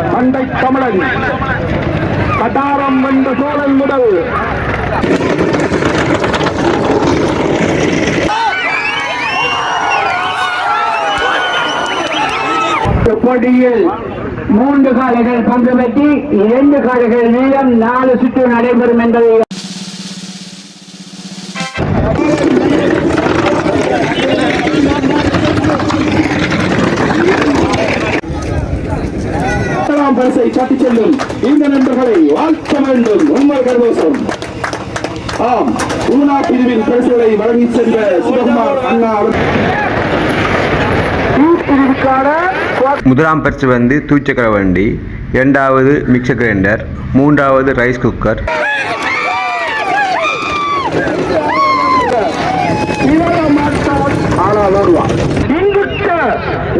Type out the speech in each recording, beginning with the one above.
அண்டை தமிழன். கட்டாரம் வந்த சோழன் முதல். போட்டியில் மூன்று காலைகள் பங்கு பெற்றி இரண்டு காலைகள் நீளம் நாலு சுற்று நடைபெறும் என்பதை பரிசுகளை வழங்கிச் சென்ற சிவகுமார் அண்ணா அவர்கள். முதலாம் பரிசு வந்து தூச்சக்கர வண்டி இரண்டாவது மிக்சர் கிரைண்டர் மூன்றாவது ரைஸ் குக்கர். ஆனால் வருவான் இங்குட்ட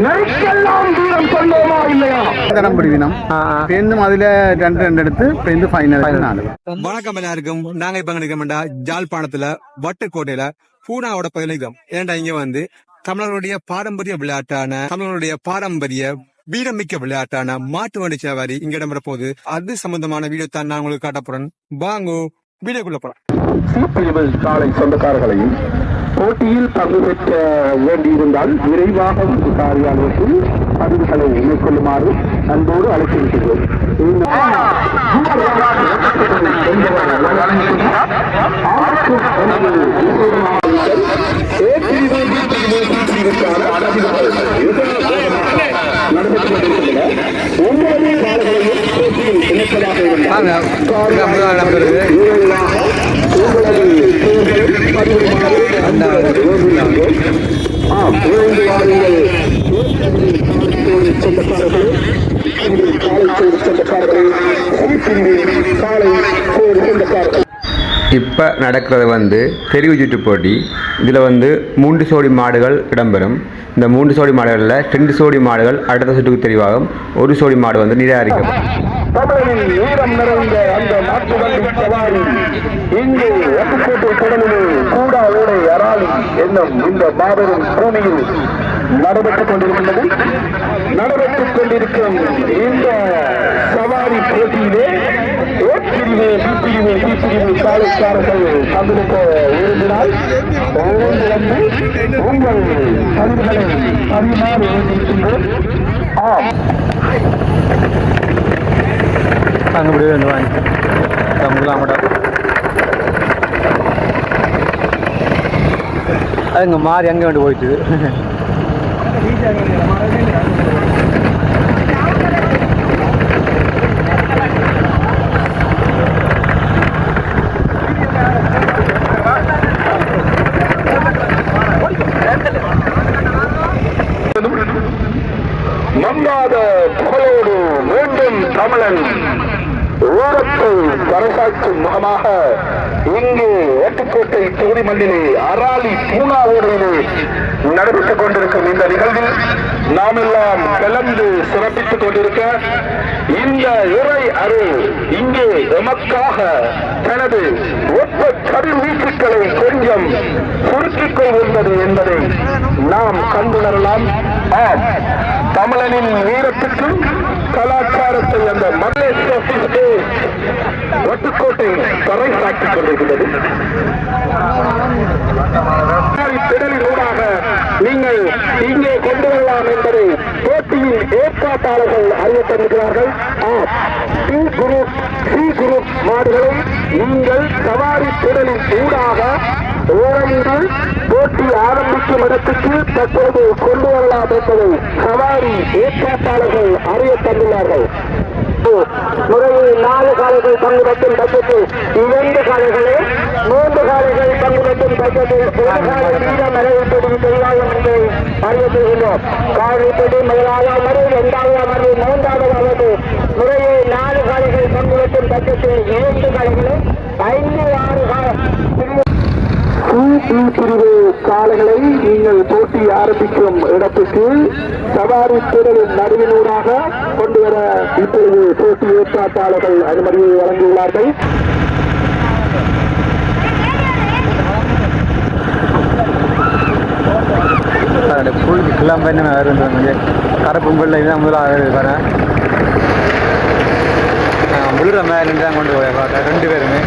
நெருக்கெல்லாம் தூரம் சொன்னோமா இல்லையா தரம் பிடிவினம் பேருந்தும் அதுல ரெண்டு ரெண்டு எடுத்து பேருந்து ஃபைனல் நாலு. வணக்கம் எல்லாருக்கும். நாங்க இப்ப நினைக்கிறோம்டா ஜாழ்ப்பாணத்துல வட்டுக்கோட்டையில பூனாவோட இருக்கிறோம் ஏன்டா இங்க வந்து தமிழர்களுடைய பாரம்பரிய விளையாட்டான தமிழர்களுடைய பாரம்பரிய வீரமிக்க விளையாட்டான மாட்டு வண்டி சவாரி இங்க இடம்பெற போகுது. அது சம்பந்தமான வீடியோ தான் நான் உங்களுக்கு காட்ட போறேன். வாங்கோ வீடியோக்குள்ள போறேன் காலை சொந்தக்காரர்களையும் போட்டியில் பங்கு பெற்ற வேண்டியிருந்தால் விரைவாக காரியாலயத்தில் பதிவுகளை மேற்கொள்ளுமாறு அன்போடு அழைத்திருக்கிறோம் ஆம் விரைந்து வாருங்கள் சொந்தக்காரர்களே காலை சொந்தக்காரர்களே காலை சொந்தக்காரர்கள் இப்போ நடக்கிறது வந்து தெரிவு சுற்று போட்டி. இதில் வந்து மூன்று சோடி மாடுகள் இடம்பெறும். இந்த மூன்று சோடி மாடுகளில் ரெண்டு சோடி மாடுகள் அடுத்த சுற்றுக்கு தெரிவாகும். ஒரு சோடி மாடு வந்து நிராகரிக்கப்படும். நடைபெற்றுக் கொண்டிருக்கின்றது நடைபெற்றுக் கொண்டிருக்கும் இந்த சவாரி போட்டியிலே ஏற்பிரிவு பிரிவு பிரிவு காலைக்காரர்கள் பங்கெடுக்க விரும்பினால் ஓய்ந்து வந்து உங்கள் பதிவுகளை பதினாறு எழுதியிருக்கின்றோம் ஆம் அங்கே முடிவு வந்து வாங்கி தமிழ்லாம் கூட அதுங்க மாறி அங்கே வேண்டு போயிட்டு நம்பாத புகழோடு மீண்டும் தமிழன் ஊரத்தை பறைசாற்றும் இங்கு ஏட்டுக்கோட்டை தொகுதி மண்ணிலே அராலி பூனா ஓடையிலே நடைபெற்றுக் கொண்டிருக்கும் இந்த நிகழ்வில் நாம் எல்லாம் கலந்து சிறப்பித்துக் கொண்டிருக்க இந்த இறை அருள் இங்கே எமக்காக தனது ஒப்ப கதிர் வீச்சுக்களை கொஞ்சம் சுருக்கிக் கொள்கின்றது என்பதை நாம் கண்டுணரலாம் ஆம். தமிழனின் வீரத்துக்கு கலாச்சாரத்தை அந்த மல்லேஸ்வரத்திற்கு ஒட்டுக்கோட்டை சாட்டிக் கொண்டிருக்கிறது. திடலினூடாக நீங்கள் இங்கே கொண்டு வரலாம் என்பதை போட்டியின் ஏற்பாட்டாளர்கள் அறிவித்திருக்கிறார்கள். தருகிறார்கள் ஆம் டி குரூப் சி குரூப் மாடுகளை நீங்கள் சவாரி திடலின் ஊடாக ஓரங்கள் போட்டி ஆரம்பிக்கும் இடத்துக்கு தற்போது கொண்டு வரலாம் என்பதை சவாரி ஏற்பாட்டாளர்கள் அறிய தந்துள்ளார்கள். முறையே நாலு காலைகள் பங்கு பெற்றும் பட்சத்தில் இரண்டு காலைகளே மூன்று காலைகள் பங்கு பெற்றும் பட்சத்தில் ஒரு காலை வீதம் நிறைவேற்றடி தெளிவாகும் என்று அறிவித்திருக்கின்றோம் காலைப்படி முதலாவது அமர்வு இரண்டாவது அமர்வு மூன்றாவது அமர்வு. முறையே நாலு காலைகள் பங்கு பெற்றும் பட்சத்தில் இரண்டு காலைகளும் ஐந்து ஆறு கால பிரிவு நீங்கள் போட்டி ஆரம்பிக்கும் இடத்துக்கு சவாரி திரளின் நடுவினூடாக கொண்டு வர இப்பொழுது போட்டி ஏற்பாட்டாளர்கள் அனுமதியை வழங்கியுள்ளார்கள். புல் என்ன வேறு கருப்பு பிள்ளை தான் முதலாக வரேன் குதிரை மேலே தான் கொண்டு போய் ரெண்டு பேருமே.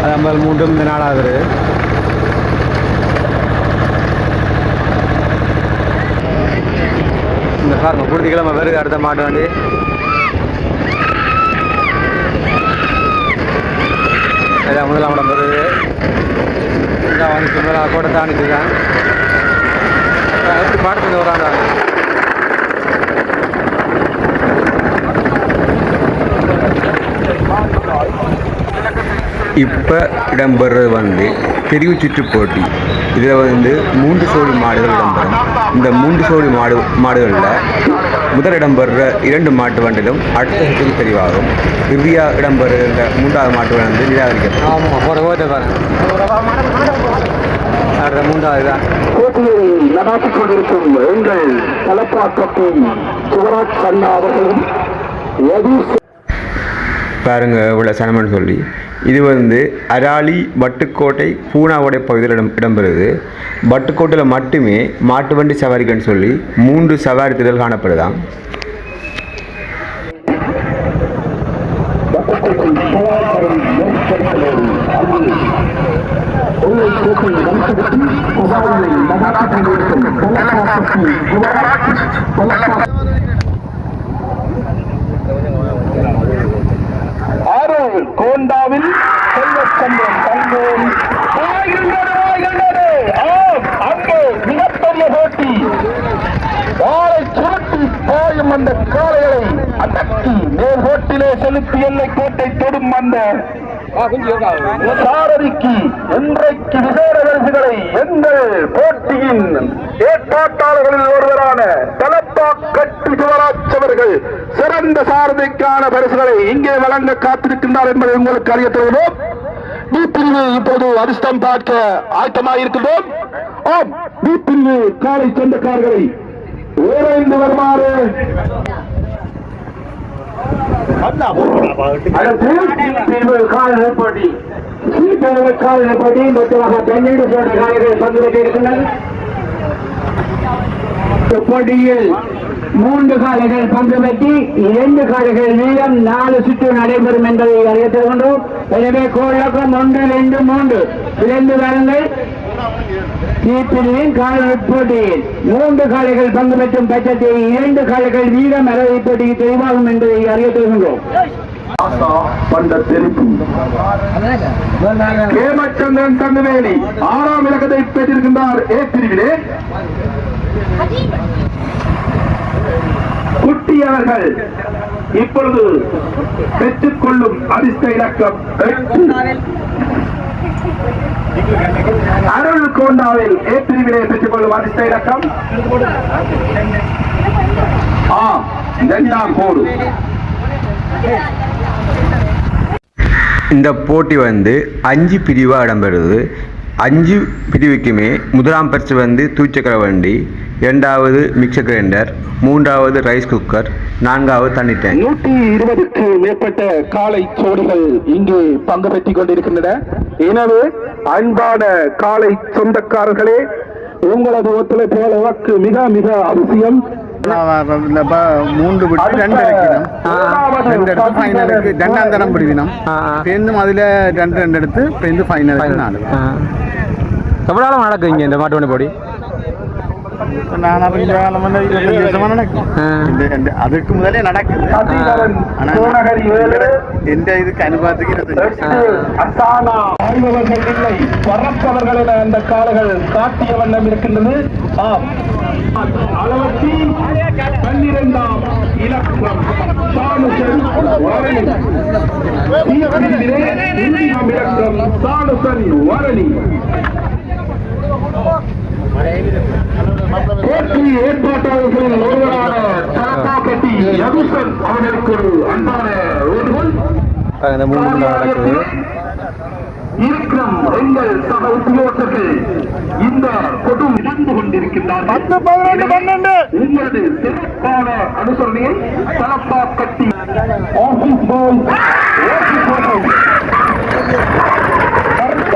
அது ஐம்பது மூன்றும் இந்த நாலாவது இந்த பாருங்க புழுதிக்கிழமை வருது அடுத்த மாட்டு வண்டி. இதான் முதலாம் இடம் வருது. இதான் வந்து முதலாம் கூட தாண்டிட்டு தான் எப்படி பாடத்துக்கு வராங்க. இப்போ இடம்பெறது வந்து தெரிவு சுற்று போட்டி. இதில் வந்து மூன்று சோடி மாடுகள் இடம்பெறும். இந்த மூன்று சோடி மாடு மாடுகளில் முதல் இடம்பெறுற இரண்டு மாட்டு வண்டிலும் அடுத்த சுற்றுக்கு தெரிவாகும் இறுதியாக இடம்பெறுகிற மூன்றாவது மாட்டு வந்து நிராகரிக்கப்படும். ஆமாம் போகிற அடுத்த மூன்றாவது தான். போட்டியை நடாத்திக் கொண்டிருக்கும் எங்கள் தலப்பாக்கத்தை சிவராஜ் கண்ணா அவர்களும் பாருங்க இவ்வளோ சனமன் சொல்லி. இது வந்து அராலி வட்டுக்கோட்டை பூனாவோடை பகுதியில் இடம் இடம்பெறுது. வட்டுக்கோட்டையில் மட்டுமே மாட்டு வண்டி சவாரிக்குன்னு சொல்லி மூன்று சவாரி திடல் காணப்படுதாம் ஆறு கோண்டாவில் செல்வச்சந்திரன் தங்கோம் ஆகின்றது, ஆகின்றது. ஆம், அங்கே மிகப்பெரிய போட்டி வாழை சுருட்டி பாயும் அந்த காளைகளை அடக்கி நேர் கோட்டிலே செலுத்தி எல்லை கோட்டை தொடும் அந்த சாரதிக்கு இன்றைக்கு விசேட வரிசுகளை எங்கள் போட்டியின் ஏற்பாட்டாளர்களில் ஒருவரான தலப்பா கட்டி சிவராஜ் அவர்கள் சிறந்த சாரதிக்கான பரிசுகளை இங்கே வழங்க காத்திருக்கின்றார் என்பதை உங்களுக்கு அறிய தருகிறோம் பி பிரிவு இப்போது அதிர்ஷ்டம் பார்க்க ஆயத்தமாயிருக்கின்றோம். ஆம் பி பிரிவு காலை சொந்தக்காரர்களை ஓரைந்து வருமாறு. அடுத்து பிரிவு காலை மொத்தமாக பன்னெண்டு சேர்ந்த காலைகள் பங்கு பெற்றிருக்கின்றனர் மூன்று காலைகள் பங்கு பெற்றி இரண்டு காலைகள் நீளம் நாலு சுற்று நடைபெறும் என்பதை அறிய தருகின்றோம் எனவே கோழக்கம் ஒன்று ரெண்டு மூன்று. இரண்டு வாரங்கள் தீப்பிரிவின் காலை போட்டியில் மூன்று காலைகள் பங்கு பெற்றும் பட்சத்தில் இரண்டு காலைகள் வீதம் அறுவை போட்டிக்கு தெளிவாகும் என்பதை அறிய தருகின்றோம் கேமச்சந்திரன் தங்கவேலி ஆறாம் இலக்கத்தை பெற்றிருக்கின்றார். ஏ பிரிவிலே. குட்டியவர்கள் இப்பொழுது பெற்றுக் கொள்ளும் அதிர்ஷ்ட இலக்கம் அருள் கோண்டாவில் ஏ பிரிவிலே பெற்றுக் கொள்ளும் அதிர்ஷ்ட இலக்கம். ஆ இரண்டாம் கோடு இந்த போட்டி வந்து அஞ்சு பிரிவாக இடம்பெறுது. அஞ்சு பிரிவுக்குமே முதலாம் பரிசு வந்து தூச்சக்கர வண்டி இரண்டாவது மிக்சர் கிரைண்டர் மூன்றாவது ரைஸ் குக்கர் நான்காவது தண்ணி டேங்க் நூற்றி இருபதுக்கு மேற்பட்ட காளை சோடிகள் இங்கே பங்கு பெற்றுக் கொண்டிருக்கின்றன. எனவே அன்பான காளை சொந்தக்காரர்களே உங்களது ஒத்துழைப்பு எனக்கு மிக மிக அவசியம். மூன்று விட்டு ரெண்டு எடுக்கணும் ரெண்டு எடுத்து ஃபைனலுக்கு ரெண்டாம் தரம் அதுல ரெண்டு ரெண்டு எடுத்து பேருந்து ஃபைனலுக்கு நாலு. எவ்வளோ இங்கே இந்த மாட்டு வண்டி போடி? இப்ப മുതലേ നടക്കുന്നത് എന്റെ வந்து இருபத்தஞ்சு வருஷமா அதுக்கு முதலே நடக்குது இல்லை பறப்பவர்கள் என அந்த காட்டிய வண்ணம் இருக்கின்றது ஆம் அளவத்தி பன்னிரெண்டாம் இலக்கம் வரணி இலக்கம் வரணி போட்டி ஏற்பாட்டாளர்களில் ஒருவரான தலப்பாக்கட்டி யகுசன் அவர்களுக்கு ஒரு அன்பான வேண்டுகோள். எங்கள் சக உத்தியோகர்கள் இந்த கொடும் இழந்து பன்னெண்டு. உங்களது சிறப்பான அனுசரணையை தலப்பா கட்டி ஆபீஸ் போய் ஆபீஸ் போய் கருத்த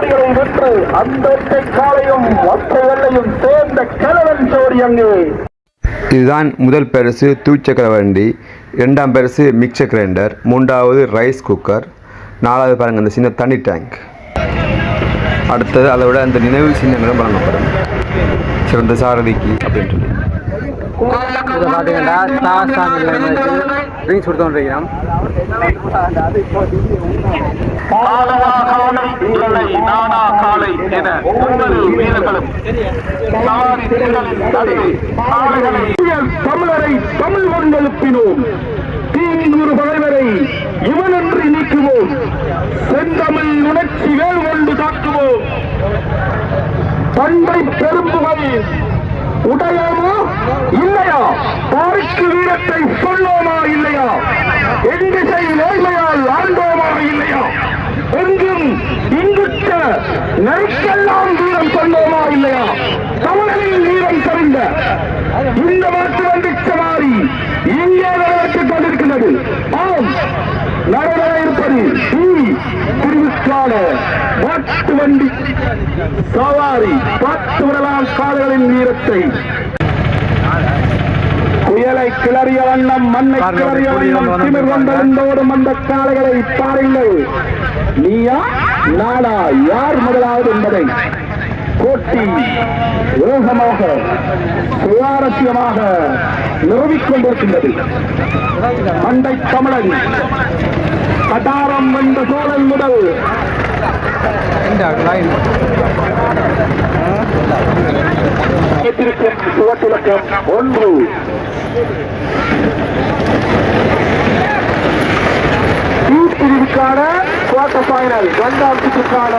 காலை சோடிகளை வென்று அந்த காலையும் ஒற்றை வெள்ளையும் சேர்ந்த கிழவன் சோடி அங்கு. இதுதான் முதல் பரிசு தூச்சக்கர வண்டி. இரண்டாம் பரிசு மிக்சர் கிரைண்டர். மூன்றாவது ரைஸ் குக்கர். நாலாவது பாருங்கள் அந்த சின்ன தண்ணி டேங்க் அடுத்தது அதை விட அந்த நினைவு சின்னங்களும் வழங்கப்படும். சிறந்த சாரதிக்கு அப்படின்னு சொல்லி. இதை பார்த்தீங்கன்னா ட்ரிங்க்ஸ் கொடுத்தோன்றிருக்கிறோம் காலவா நானா காலை என ஒவ்வொரு வீரர்களும் தமிழரை தமிழ் கொண்டு எழுப்பினோம் தீங்கூறு பகைவரை இவனன்று நீக்குவோம் செந்தமிழ் உணர்ச்சி வேல் கொண்டு தாக்குவோம் பண்பை பெரும்புகள் உடையோமா இல்லையா? போருக்கு வீரத்தை சொல்லோமா இல்லையா? எதிரிசை நேர்மையால் ஆண்டோமா இல்லையா? எங்கும் இங்குத்த நெருக்கெல்லாம் வீரம் சொன்னோமா இல்லையா? தமிழில் வீரம் தெரிந்த இந்த மாற்று வண்டி மாறி இங்கே நடைபெற்றுக் கொண்டிருக்கிறது ஆம். நடைபெற இருப்பது பிரிவுக்கான மாட்டு வண்டி. சவாரி பார்த்து விடலாம் காதலின் வீரத்தை. புயலை கிளறிய வண்ணம் மண்ணை கிளறிய வண்ணம் திமிர் கொண்டோடும் அந்த காளைகளை பாருங்கள். நீயா நானா யார் முதலாவது என்பதை. போட்டி வேகமாக சுவாரஸ்யமாக நிரூபிக்கொண்டிருக்கின்றது அண்டை தமிழன் கடாரம் வென்ற சோழன் முதல். சுவத்திலக்கம் ஒன்று. பிரிவுக்கான குவார்டர் ஃபைனல் இரண்டாம் சுற்றுக்கான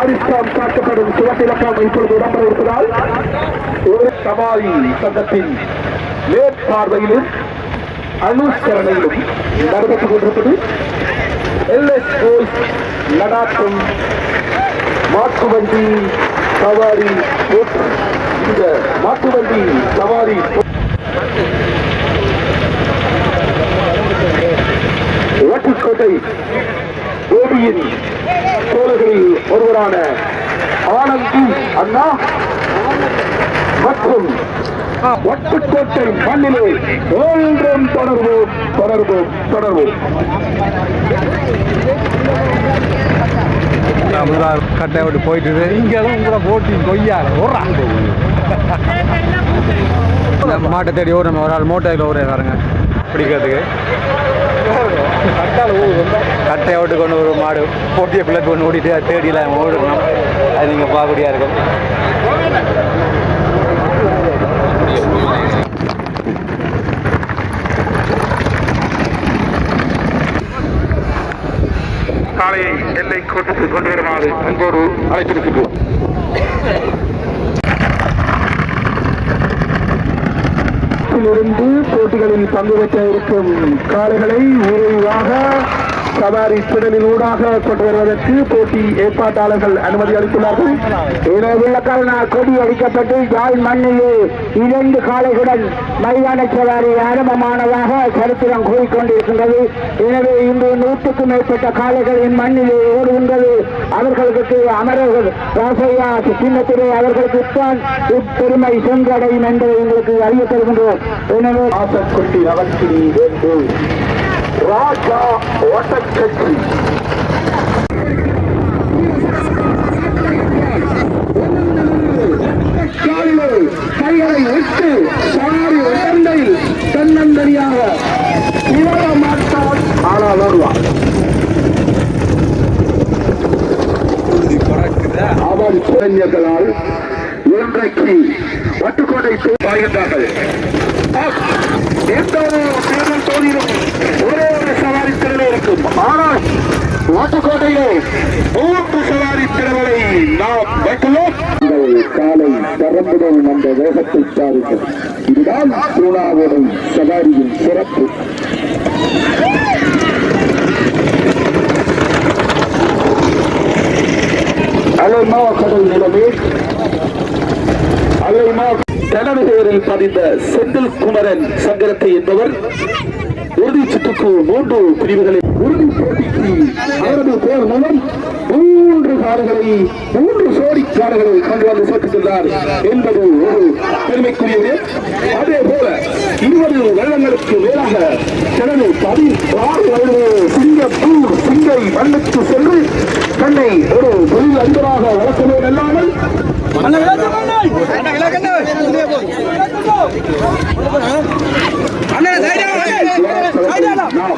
அதிர்ஷ்டம் காட்டப்படும் சுவத்திலக்கம் இப்பொழுது இடம்பெற இருப்பதால் ஒரு சவாரி சங்கத்தின் மேற்பார்வையிலும் அனுசரணையிலும் நடைபெற்றுக் கொண்டிருப்பது எல்எஸ் போய்ஸ் நடாத்தும் மாட்டுவண்டி சவாரி இந்த மாட்டுவண்டி சவாரி ஓட்டுக்கோட்டை வட்டுக்கோட்டை கோபியின் தோழர்களில் ஒருவரான ஆனந்தி அண்ணா மற்றும் வட்டுக்கோட்டை மண்ணிலே ஒன்றும் தொடர்வோம் தொடர்வோம் தொடர்வோம். கட்டை விட்டு போயிட்டு இங்கே உங்களை போட்டி கொய்யா ஓடுறாங்க மாட்டை தேடி ஓடுறோம் ஒரு ஆள் மோட்டையில் ஓடுற பாருங்க. பிடிக்கிறதுக்கு. கட்டையை விட்டு கொண்டு ஒரு மாடு போட்டியை பிள்ளை கொண்டு ஓடிட்டு அதை தேடியில் ஓடணும் அது நீங்கள் பார்க்கக்கூடியா இருக்கும். காளையை எல்லை கொண்டு கொண்டு வருமாறு அன்போடு அழைத்திருக்கின்றோம். இருந்து போட்டிகளில் பங்கு பெற்ற இருக்கும் காளைகளை விரைவாக சவாரி திடலில் ஊடாக கொண்டு வருவதற்கு போட்டி ஏற்பாட்டாளர்கள் அனுமதி அளித்துள்ளார்கள். விளக்கால் கொடி அடிக்கப்பட்டு யாழ் மண்ணிலே இரண்டு காலைகளுடன் மைதான சவாரி ஆரம்பமானதாக சரித்திரம் கூறிக்கொண்டிருக்கின்றது. எனவே இன்று நூற்றுக்கும் மேற்பட்ட காளைகளின் மண்ணிலே ஓடுகின்றது. அவர்களுக்கு அமரர்கள் ராசையா சின்னத்திலே அவர்களுக்கு தான் இப்பெருமை சென்றடையும் என்பதை எங்களுக்கு அறிய தருகின்றோம் எனவே ஆசக்குட்டி ராஜா ஓட்டக்கட்சி அலைமா அலைமா பதிந்த செந்தில் குமரன் சங்கரத்தை என்பவர் இறுதிச் சுற்றுக்கு மூன்று பிரிவுகளில் உறுதி போட்டிக்கு அவரது பேர் மூலம் மூன்று கார்களை மூன்று சோடி கார்களை கொண்டு வந்து சேர்த்துள்ளார் என்பது ஒரு பெருமைக்குரியது. அதே போல இருபது வருடங்களுக்கு மேலாக தனது பதினாறு வயது சிங்கப்பூர் சிங்கை மண்ணுக்கு சென்று தன்னை ஒரு தொழில் அன்பராக வளர்த்ததோடு அல்லாமல் நாம்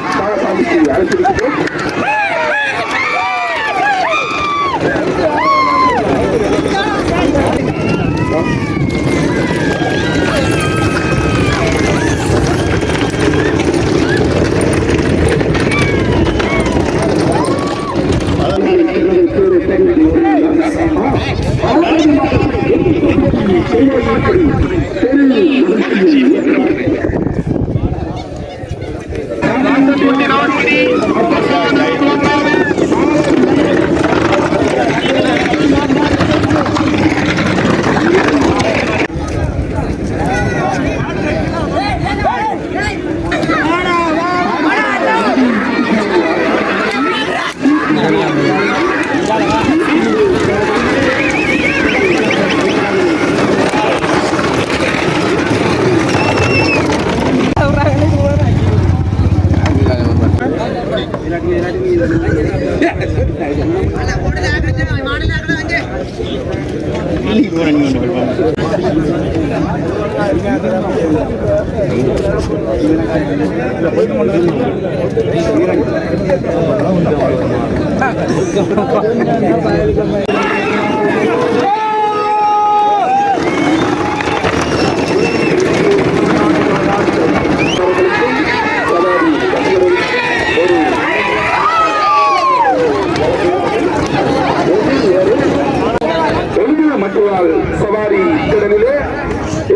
சவாரி திடலிலே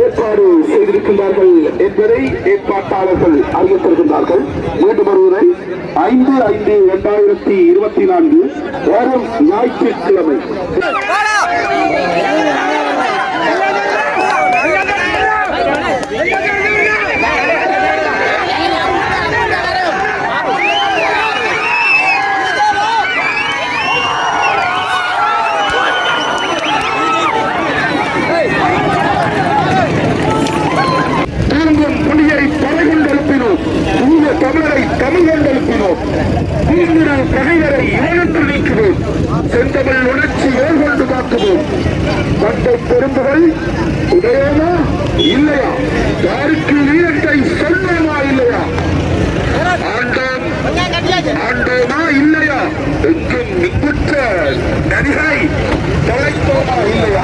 ஏற்பாடு செய்திருக்கின்றார்கள். என்பதை ஏற்பாட்டாளர்கள் அறிவித்திருக்கின்றார்கள். மீண்டும் வருவதை ஐந்து ஐந்து இரண்டாயிரத்தி இருபத்தி நான்கு வரும் ஞாயிற்றுக்கிழமை தூங்கும் புலியை படை கொண்டெழுப்பினோம் தூய தமிழரை தமிழ் கொண்டெழுப்பினோம் தீங்கிற பகைவரை இவனுக்கு நீக்குவோம் செந்தமிழ் உணர்ச்சி ஏர் கொண்டு காக்குவோம் பண்டை பெரும்புகள் உடையோமா இல்லையா யாருக்கு வீரத்தை சொன்னோமா இல்லையா ஆண்டோம் ஆண்டோமா இல்லையா எங்கும் நிக்குற்ற நதிகளை தொலைத்தோமா இல்லையா?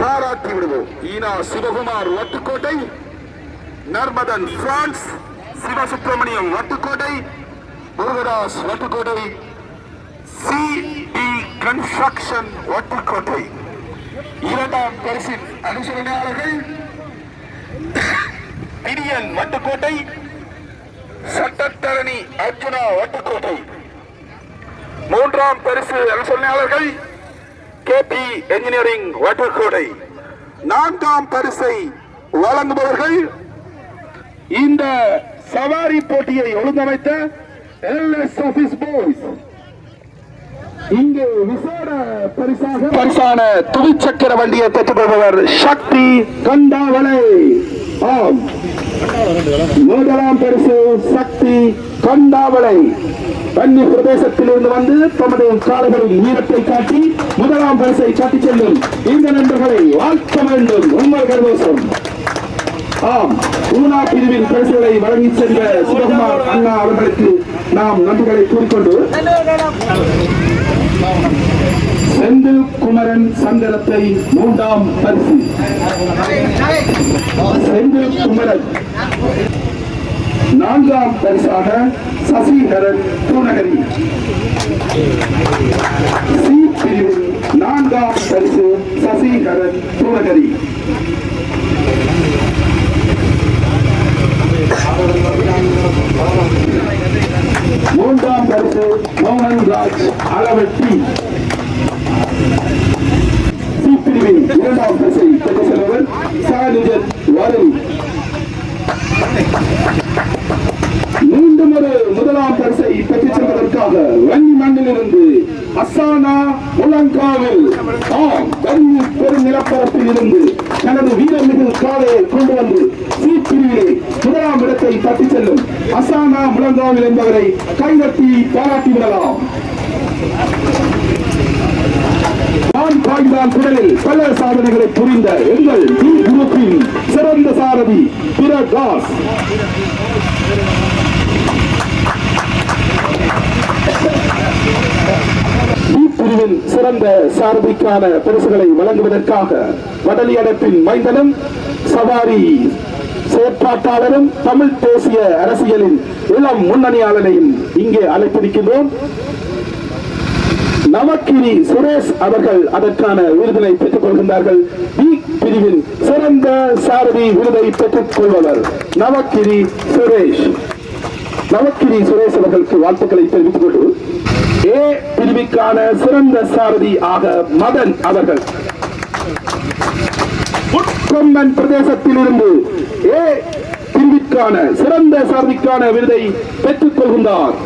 பாராட்டி விடுவோம். ஈனா Sivakumar Vaddukoddai Narmathan France Sivasubramaniam Vaddukoddai Murugadas Vaddukoddai CD construction Vaddukoddai. இரண்டாம் பரிசின் அனுசரணையாளர்கள் இடியன் வட்டுக்கோட்டை சட்டத்தரணி அர்ஜுனா வட்டுக்கோட்டை. மூன்றாம் பரிசு அனுசரணையாளர்கள் கேபி என்ஜினியரிங் வட்டுக்கோட்டை. நான்காம் பரிசை வழங்குபவர்கள் இந்த சவாரி போட்டியை ஒழுங்கமைத்த எல்எஸ் ஆபீஸ் பாய்ஸ். இங்கு விசேட பரிசாக பரிசான துவிச்சக்கர வண்டியை பெற்றுக் கொள்பவர் சக்தி கண்டாவளை ஆம். முதலாம் பரிசு சக்தி கண்டாவளை கன்னி பிரதேசத்திலிருந்து வந்து தமது காலைகளில் வீரத்தை காட்டி முதலாம் பரிசை காட்டிச் செல்லும் இந்த நண்பர்களை வாழ்த்த வேண்டும். உண்மை கர்வசம் ஆம் ஊனா பிரிவின் பரிசுகளை வழங்கி சென்ற சிவகுமார் அண்ணா அவர்களுக்கு நாம் நன்றிகளை கூறிக்கொண்டு செந்தில் குமரன் சங்கரத்தை மூன்றாம் பரிசு. செந்தில் குமரன். நான்காம் பரிசாக சசிதரன் பூநகரி. சி பிரிவில் நான்காம் பரிசு சசிதரன் பூநகரி. மூன்றாம் பரிசு மோகன்ராஜ் அளவெட்டி. சி பிரிவின் இரண்டாம் பரிசை பெற்று செல்பவர் சானிஜன் வருண். ஒரு முதலாம் பரிசை பெற்றுச் அசானா முழங்காவில் அசானா கன்னி பெரும் நிலப்பரப்பில் இருந்து தனது வீரமிகு காலையை கொண்டு வந்து சி பிரிவிலே முதலாம் இடத்தை தட்டிச் செல்லும் அசானா முழங்காவில் என்பவரை கைதட்டி பாராட்டி விடலாம். நான் பாய்தான் குடலில் பல சாதனைகளை புரிந்த எங்கள் குரூப்பின் சிறந்த சாரதி பிரகாஷ் பிரிவில் சிறந்த சாரதிக்கான பரிசுகளை வழங்குவதற்காக வடலியடப்பின் மைந்தனும் சவாரி செயற்பாட்டாளரும் தமிழ் தேசிய அரசியலின் இளம் முன்னணியாளரையும் இங்கே அழைத்திருக்கின்றோம். நவக்கிரி சுரேஷ் அவர்கள் அதற்கான விருதினை பெற்றுக் கொள்கின்றார்கள். பி பிரிவின் சிறந்த சாரதி விருதை பெற்றுக் கொள்பவர் நவக்கிரி சுரேஷ். நவக்கிரி சுரேஷ் அவர்களுக்கு வாழ்த்துக்களை தெரிவித்துக் கொண்டு ஏ பிரிவுக்கான சிறந்த சாரதி ஆக மதன் அவர்கள். உட்கொம்பன் பிரதேசத்தில் இருந்து ஏ பிரிவிற்கான சிறந்த சாரதிக்கான விருதை பெற்றுக் கொள்கின்றார்.